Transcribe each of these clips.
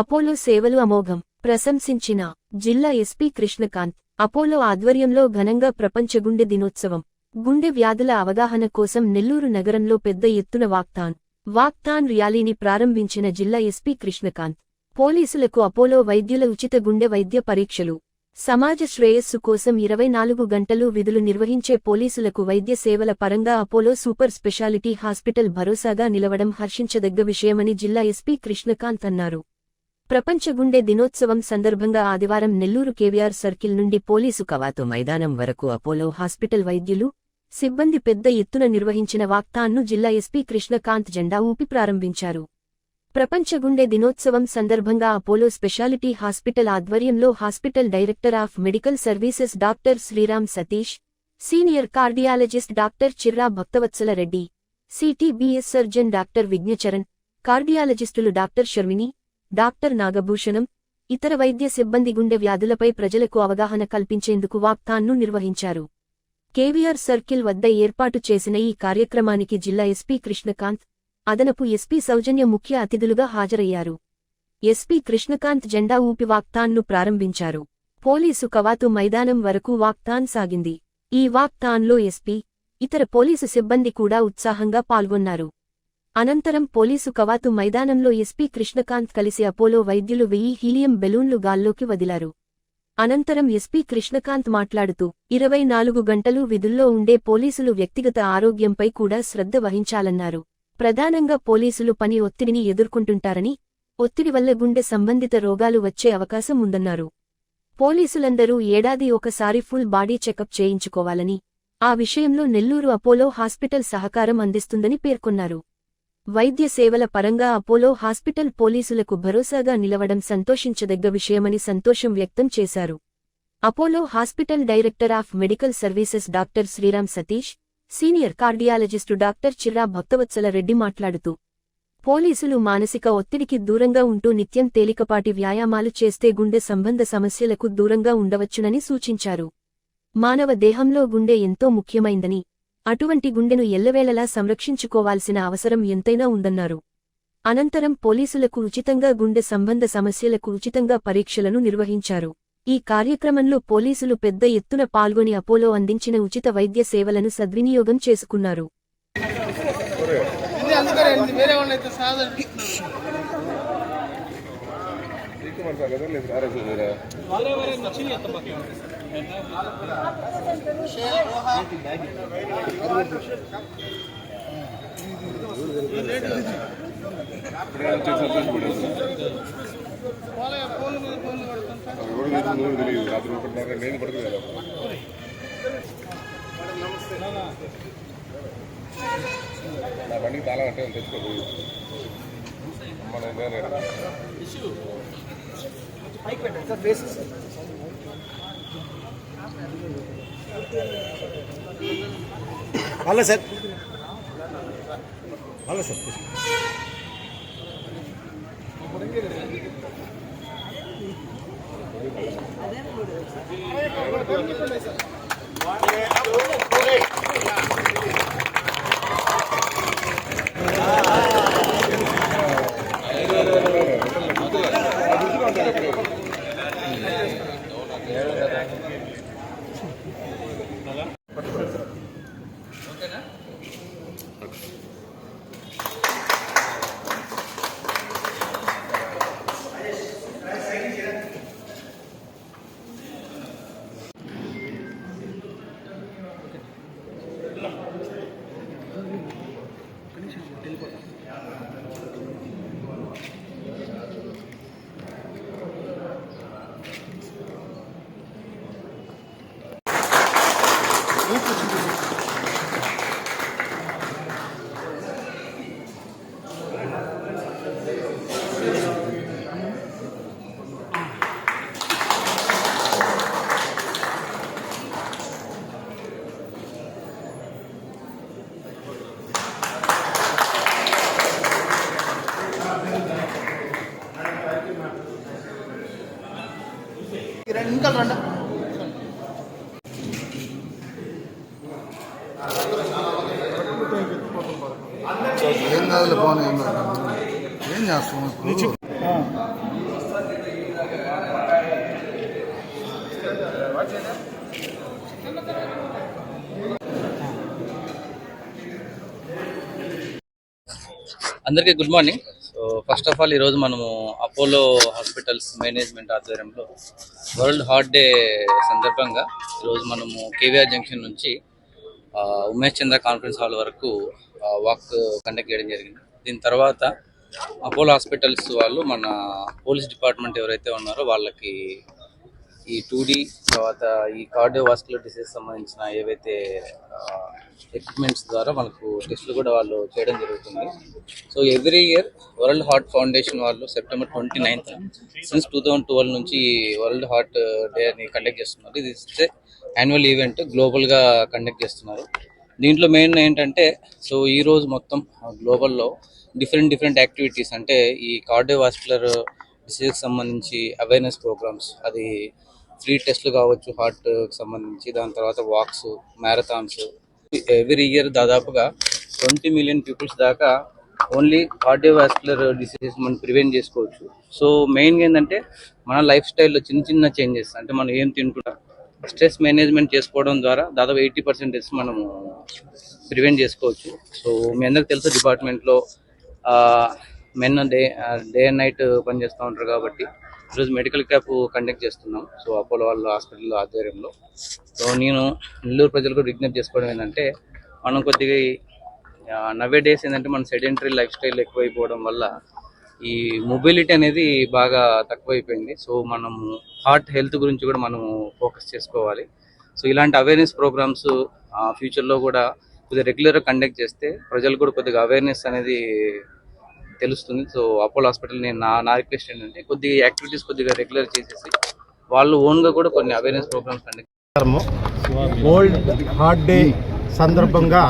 Apollo సేవలు అమోఘం. ప్రశంసించిన జిల్లా ఎస్పీ కృష్ణకాంత్ అపోలో ఆధ్వర్యంలో ఘనంగా ప్రపంచ గుండె దినోత్సవం. గుండె వ్యాధుల అవగాహన కోసం నెల్లూరు నగరంలో పెద్ద ఎత్తున వాక్తాన్ వాక్తాన్ ర్యాలీని ప్రారంభించిన జిల్లా ఎస్పీ కృష్ణకాంత్ పోలీసులకు అపోలో వైద్యుల ఉచిత గుండె వైద్య పరీక్షలు. సమాజ శ్రేయస్సు కోసం ఇరవై నాలుగు గంటలు విధులు నిర్వహించే పోలీసులకు వైద్య సేవల పరంగా అపోలో సూపర్ స్పెషాలిటీ హాస్పిటల్ భరోసాగా నిలవడం హర్షించదగ్గ విషయమని జిల్లా ఎస్పీ కృష్ణకాంత్ అన్నారు. ప్రపంచ గుండె దినోత్సవం సందర్భంగా ఆదివారం నెల్లూరు కేవీఆర్ సర్కిల్ నుండి పోలీసు కవాతు మైదానం వరకు అపోలో హాస్పిటల్ వైద్యులు సిబ్బంది పెద్ద ఎత్తున నిర్వహించిన వాక్తాన్ను జిల్లా ఎస్పీ కృష్ణకాంత్ జెండా ఊపి ప్రారంభించారు. ప్రపంచ గుండె దినోత్సవం సందర్భంగా అపోలో స్పెషాలిటీ హాస్పిటల్ ఆధ్వర్యంలో hospital director of medical services doctor Sriram Satish senior cardiologist doctor Chirra Bhaktavatsala Reddy CTVS surgeon doctor Vignacharan కార్డియాలజిస్టులు doctor Sharmini doctor Nagabhushanam ఇతర వైద్య సిబ్బంది గుండె వ్యాధులపై ప్రజలకు అవగాహన కల్పించేందుకు వాక్థాన్ను నిర్వహించారు. కేవీఆర్ సర్కిల్ వద్ద ఏర్పాటు చేసిన ఈ కార్యక్రమానికి జిల్లా ఎస్పీ కృష్ణకాంత్ అదనపు ఎస్పీ సౌజన్య ముఖ్య అతిథులుగా హాజరయ్యారు. ఎస్పీ కృష్ణకాంత్ జెండా ఊపి వాక్థాన్ను ప్రారంభించారు. పోలీసు కవాతు మైదానం వరకు వాక్థాన్ సాగింది. ఈ వాక్థాన్లో ఎస్పీ ఇతర పోలీసు సిబ్బంది కూడా ఉత్సాహంగా పాల్గొన్నారు. అనంతరం పోలీసు కవాతు మైదానంలో ఎస్పీ కృష్ణకాంత్ కలిసి అపోలో వైద్యులు వెయ్యి హీలియం బెలూన్లు గాల్లోకి వదిలారు. అనంతరం ఎస్పీ కృష్ణకాంత్ మాట్లాడుతూ ఇరవై నాలుగు గంటలు విధుల్లో ఉండే పోలీసులు వ్యక్తిగత ఆరోగ్యంపై కూడా శ్రద్ధ వహించాలన్నారు. ప్రధానంగా పోలీసులు పని ఒత్తిడిని ఎదుర్కొంటుంటారని ఒత్తిడి వల్ల గుండె సంబంధిత రోగాలు వచ్చే అవకాశం ఉందన్నారు. పోలీసులందరూ ఏడాది ఒకసారి ఫుల్ బాడీ చెకప్ చేయించుకోవాలని ఆ విషయంలో నెల్లూరు అపోలో హాస్పిటల్ సహకారం అందిస్తుందని పేర్కొన్నారు. వైద్య సేవల పరంగా అపోలో హాస్పిటల్ పోలీసులకు భరోసాగా నిలవడం సంతోషించదగ్గ విషయమని సంతోషం వ్యక్తం చేశారు. Apollo hospital director of medical services doctor Sriram Satish senior cardiologist doctor Chirra Bhaktavatsala Reddy మాట్లాడుతూ పోలీసులు మానసిక ఒత్తిడికి దూరంగా ఉంటూ నిత్యం తేలికపాటి వ్యాయామాలు చేస్తే గుండె సంబంధ సమస్యలకు దూరంగా ఉండవచ్చునని సూచించారు. మానవ దేహంలో గుండె ఎంతో ముఖ్యమైందని అటువంటి గుండెను ఎల్లవేళలా సంరక్షించుకోవాల్సిన అవసరం ఎంతైనా ఉందన్నారు. అనంతరం పోలీసులకు ఉచితంగా గుండె సంబంధ సమస్యలకు ఉచితంగా పరీక్షలను నిర్వహించారు. ఈ కార్యక్రమంలో పోలీసులు పెద్ద ఎత్తున పాల్గొని అపోలో అందించిన ఉచిత వైద్య సేవలను సద్వినియోగం చేసుకున్నారు ఇది అందుకనే ఇది వేరే వాళ్ళు అయితే సాధన వాళ్ళే వేరే నచ్చింది ఎంత బాగా వాళ్ళ ఫోన్ మీద ఫోన్ పడుతుంటారు రాత్రి ఒకటిన్నర నేను పడుతుంది కదా నా బండికి తాళం అంటే తెచ్చుకోదు మన నేను హలో సార్ హలో సార్ তাই না అందరికీ good morning. So first of all ఈరోజు మనము అపోలో హాస్పిటల్స్ మేనేజ్మెంట్ ఆధ్వర్యంలో వరల్డ్ హార్ట్ డే సందర్భంగా ఈరోజు మనము కేవీఆర్ జంక్షన్ నుంచి ఉమేష్ చంద్ర కాన్ఫరెన్స్ హాల్ వరకు వాక్ కండక్ట్ చేయడం జరిగింది. దీని తర్వాత అపోలో హాస్పిటల్స్ వాళ్ళు మన పోలీస్ డిపార్ట్మెంట్ ఎవరైతే ఉన్నారో వాళ్ళకి ఈ టూ డి తర్వాత ఈ కార్డియోవాస్కులర్ డిసీజ్ సంబంధించిన ఏవైతే ఎక్విప్మెంట్స్ ద్వారా మనకు టెస్టులు కూడా వాళ్ళు చేయడం జరుగుతుంది. So every year world heart foundation వాళ్ళు September twenty ninth since two thousand twelve నుంచి వరల్డ్ హార్ట్ డేని కండక్ట్ చేస్తున్నారు. ఇది యాన్యువల్ ఈవెంట్ గ్లోబల్గా కండక్ట్ చేస్తున్నారు. దీంట్లో మెయిన్ ఏంటంటే సో ఈ రోజు మొత్తం గ్లోబల్లో డిఫరెంట్ డిఫరెంట్ యాక్టివిటీస్ అంటే ఈ కార్డియోవాస్కులర్ డిసీజ్కి సంబంధించి అవేర్నెస్ ప్రోగ్రామ్స్ అది ఫ్రీ టెస్ట్లు కావచ్చు హార్ట్ సంబంధించి దాని తర్వాత వాక్స్ మ్యారథాన్స్. ఎవ్రీ ఇయర్ దాదాపుగా ట్వంటీ మిలియన్ పీపుల్స్ దాకా ఓన్లీ కార్డియోవాస్కులర్ డిసీజెస్ మనం ప్రివెంట్ చేసుకోవచ్చు. సో మెయిన్గా ఏంటంటే మన లైఫ్ స్టైల్లో చిన్న చిన్న చేంజెస్ అంటే మనం ఏం తింటున్నాం స్ట్రెస్ మేనేజ్మెంట్ చేసుకోవడం ద్వారా దాదాపు ఎయిటీ పర్సెంటేజ్ మనము ప్రివెంట్ చేసుకోవచ్చు. సో మీ అందరికి తెలుసు డిపార్ట్మెంట్లో men day day and night పనిచేస్తూ ఉంటారు కాబట్టి ఈరోజు మెడికల్ క్యాంప్ కండక్ట్ చేస్తున్నాం. సో అపోలో వాళ్ళ హాస్పిటల్ ఆధ్వర్యంలో. సో నేను నెల్లూరు ప్రజలకు విజ్ఞప్తి చేసుకోవడం ఏంటంటే మనం కొద్దిగా నవే డేస్ ఏంటంటే మన సెడెంటరీ లైఫ్ స్టైల్ ఎక్కువైపోవడం వల్ల ఈ మొబిలిటీ అనేది బాగా తక్కువైపోయింది. సో మనము హార్ట్ హెల్త్ గురించి కూడా మనము ఫోకస్ చేసుకోవాలి. సో ఇలాంటి అవేర్నెస్ ప్రోగ్రామ్స్ ఫ్యూచర్లో కూడా కొద్దిగా రెగ్యులర్గా కండక్ట్ చేస్తే ప్రజలు కూడా కొద్దిగా అవేర్నెస్ అనేది తెలుస్తుంది. సో అపోలో హాస్పిటల్ నేను నా నా రిక్వెస్ట్ ఏంటంటే కొద్దిగా యాక్టివిటీస్ కొద్దిగా రెగ్యులర్ చేసేసి వాళ్ళు ఓన్గా కూడా కొన్ని awareness programmes conduct world heart day సందర్భంగా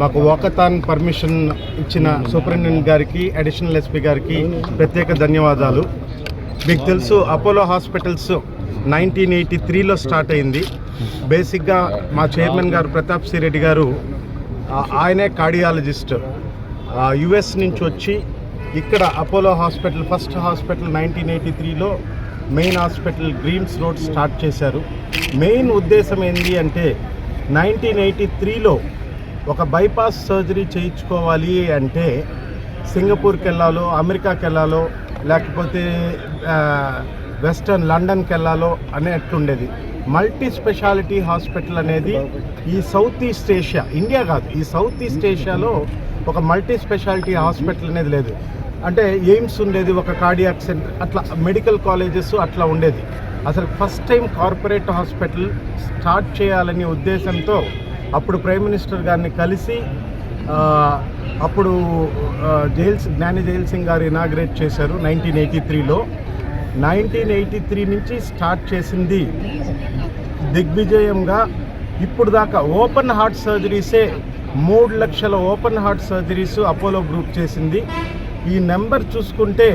మాకు వాకథాన్ పర్మిషన్ ఇచ్చిన సూపరింటెండెంట్ గారికి అడిషనల్ ఎస్పీ గారికి ప్రత్యేక ధన్యవాదాలు. మీకు తెలుసు అపోలో హాస్పిటల్స్ నైన్టీన్ ఎయిటీ త్రీలో స్టార్ట్ అయింది. బేసిక్గా మా చైర్మన్ గారు ప్రతాప్ సిరెడ్డి గారు ఆయనే కార్డియాలజిస్ట్. యుఎస్ నుంచి వచ్చి ఇక్కడ Apollo hospital first hospital nineteen eighty త్రీలో main hospital Greams road start చేశారు. మెయిన్ ఉద్దేశం ఏంటి అంటే నైన్టీన్ ఎయిటీ త్రీలో ఒక బైపాస్ సర్జరీ చేయించుకోవాలి అంటే సింగపూర్కి వెళ్ళాలో అమెరికాకి వెళ్ళాలో లేకపోతే వెస్టర్న్ లండన్కి వెళ్ళాలో అనేట్లుండేది. మల్టీ స్పెషాలిటీ హాస్పిటల్ అనేది ఈ సౌత్ ఈస్ట్ ఏషియా ఇండియా కాదు ఈ సౌత్ ఈస్ట్ ఏషియాలో ఒక మల్టీ స్పెషాలిటీ హాస్పిటల్ అనేది లేదు. అంటే ఎయిమ్స్ ఉండేది ఒక కార్డియాక్ సెంటర్ అట్లా మెడికల్ కాలేజెస్ అట్లా ఉండేది. అసలు first time corporate hospital start చేయాలనే ఉద్దేశంతో అప్పుడు ప్రైమ్ మినిస్టర్ గారిని కలిసి అప్పుడు జైల్స్ జైల్ జ్ఞాని జైల్ సింగ్ గారు ఇనాగ్రేట్ చేశారు నైన్టీన్ ఎయిటీ త్రీలో నైన్టీన్ ఎయిటీ త్రీ నుంచి స్టార్ట్ చేసింది దిగ్విజయంగా. ఇప్పుడు దాకా ఓపెన్ హార్ట్ సర్జరీసే మూడు లక్షల open heart surgeries Apollo group చేసింది. ఈ నెంబర్ చూసుకుంటే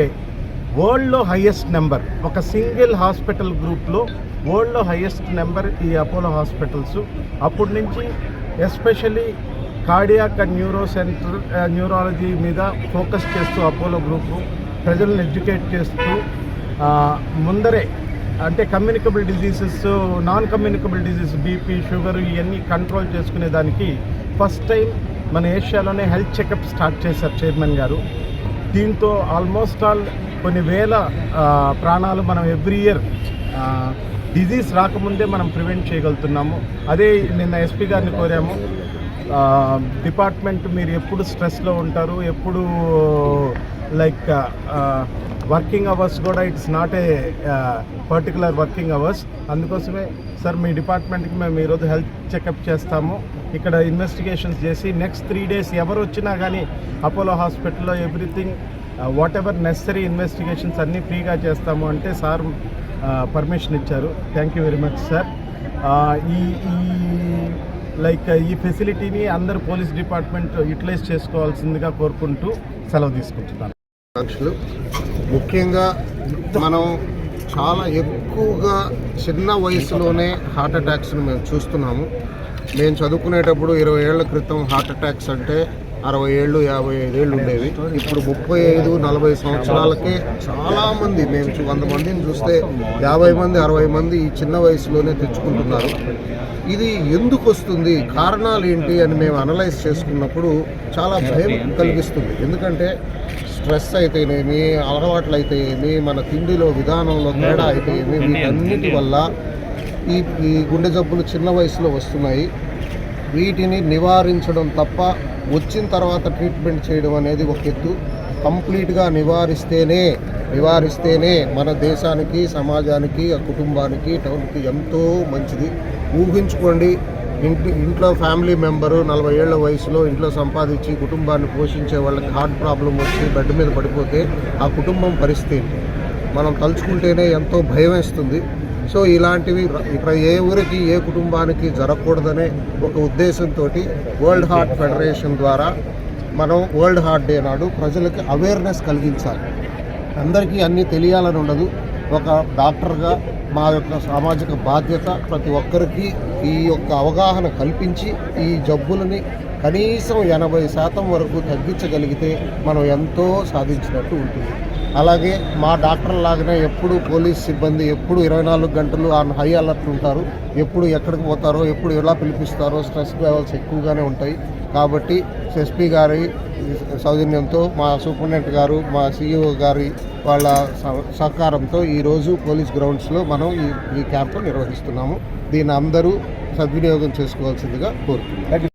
వరల్డ్లో హైయెస్ట్ నెంబర్. ఒక సింగిల్ హాస్పిటల్ గ్రూప్లో వరల్డ్లో హైయెస్ట్ నెంబర్ ఈ అపోలో హాస్పిటల్స్. అప్పటి నుంచి especially cardiac and neuro centre neurology మీద ఫోకస్ చేస్తూ అపోలో గ్రూపు ప్రజలను ఎడ్యుకేట్ చేస్తూ ముందరే అంటే communicable diseases non communicable disease BP sugar ఇవన్నీ కంట్రోల్ చేసుకునే దానికి ఫస్ట్ టైం మన ఏషియాలోనే హెల్త్ చెకప్ స్టార్ట్ చేశారు చైర్మన్ గారు. దీంతో ఆల్మోస్ట్ ఆల్ కొన్ని వేల ప్రాణాలు మనం ఎవ్రీ ఇయర్ డిజీజ్ రాకముందే మనం ప్రివెంట్ చేయగలుగుతున్నాము. అదే నిన్న ఎస్పీ గారిని కోరాము. డిపార్ట్మెంట్ మీరు ఎప్పుడు స్ట్రెస్లో ఉంటారు? ఎప్పుడు లైక్ వర్కింగ్ అవర్స్ కూడా it's not a particular working hours. అందుకోసమే సార్ మీ డిపార్ట్మెంట్కి మేము ఈరోజు హెల్త్ చెకప్ చేస్తాము. ఇక్కడ ఇన్వెస్టిగేషన్స్ చేసి నెక్స్ట్ త్రీ డేస్ ఎవరు వచ్చినా కానీ అపోలో హాస్పిటల్లో everything whatever necessary investigations అన్నీ ఫ్రీగా చేస్తాము అంటే సార్ పర్మిషన్ ఇచ్చారు. Thank you very much sir. ఈ ఈ లైక్ ఈ ఫెసిలిటీని అందరు పోలీస్ డిపార్ట్మెంట్ యూటిలైజ్ చేసుకోవాల్సిందిగా కోరుకుంటూ సెలవు తీసుకుంటున్నాను. ఆకాంక్షలు ముఖ్యంగా మనం చాలా ఎక్కువగా చిన్న వయసులోనే హార్ట్ అటాక్స్ను మేము చూస్తున్నాము. నేను చదువుకునేటప్పుడు ఇరవై ఏళ్ళ క్రితం హార్ట్ అటాక్స్ అంటే అరవై ఏళ్ళు యాభై ఐదేళ్ళు ఉండేవి. ఇప్పుడు ముప్పై ఐదు నలభై సంవత్సరాలకే చాలామంది మేము వంద మందిని చూస్తే యాభై మంది అరవై మంది ఈ చిన్న వయసులోనే తెచ్చుకుంటున్నారు. ఇది ఎందుకు వస్తుంది? కారణాలు ఏంటి అని మేము అనలైజ్ చేసుకున్నప్పుడు చాలా భయం కలిగిస్తుంది. ఎందుకంటే స్ట్రెస్ అయితేనేమి అలవాట్లు అయితేనేమి మన తిండిలో విధానంలో తేడా అయితేనేమి వీటన్నిటి వల్ల ఈ ఈ గుండె జబ్బులు చిన్న వయసులో వస్తున్నాయి. వీటిని నివారించడం తప్ప వచ్చిన తర్వాత ట్రీట్మెంట్ చేయడం అనేది ఒక ఎత్తు. కంప్లీట్గా నివారిస్తేనే నివారిస్తేనే మన దేశానికి సమాజానికి ఆ కుటుంబానికి టౌన్కి ఎంతో మంచిది. ఊహించుకోండి ఇంటి ఇంట్లో ఫ్యామిలీ మెంబరు నలభై ఏళ్ళ వయసులో ఇంట్లో సంపాదించి కుటుంబాన్ని పోషించే వాళ్ళకి హార్ట్ ప్రాబ్లం వచ్చి బెడ్ మీద పడిపోతే ఆ కుటుంబం పరిస్థితి మనం తలుచుకుంటేనే ఎంతో భయం వేస్తుంది. సో ఇలాంటివి ఇక్కడ ఏ ఊరికి ఏ కుటుంబానికి జరగకూడదనే ఒక ఉద్దేశంతో వరల్డ్ హార్ట్ ఫెడరేషన్ ద్వారా మనం వరల్డ్ హార్ట్ డే నాడు ప్రజలకు అవేర్నెస్ కలిగించాలి. అందరికీ అన్నీ తెలియాలని ఉండదు. ఒక డాక్టర్గా మా యొక్క సామాజిక బాధ్యత ప్రతి ఒక్కరికి ఈ యొక్క అవగాహన కల్పించి ఈ జబ్బులని కనీసం ఎనభై శాతం వరకు తగ్గించగలిగితే మనం ఎంతో సాధించినట్టు ఉంటుంది. అలాగే మా డాక్టర్ లాగానే ఎప్పుడు పోలీస్ సిబ్బంది ఎప్పుడు ఇరవై నాలుగు గంటలు ఆన్ హై అలర్ట్ ఉంటారు. ఎప్పుడు ఎక్కడికి పోతారో ఎప్పుడు ఎలా పిలిపిస్తారో స్ట్రెస్ లెవెల్స్ ఎక్కువగానే ఉంటాయి. కాబట్టి ఎస్పీ గారి సౌజన్యంతో మా సూపరింటెండెంట్ గారు మా సిఇఓ గారి వాళ్ళ సహకారంతో ఈరోజు పోలీస్ గ్రౌండ్స్లో మనం ఈ ఈ క్యాంపు నిర్వహిస్తున్నాము. దీన్ని అందరూ సద్వినియోగం చేసుకోవాల్సిందిగా కోరుతున్నాం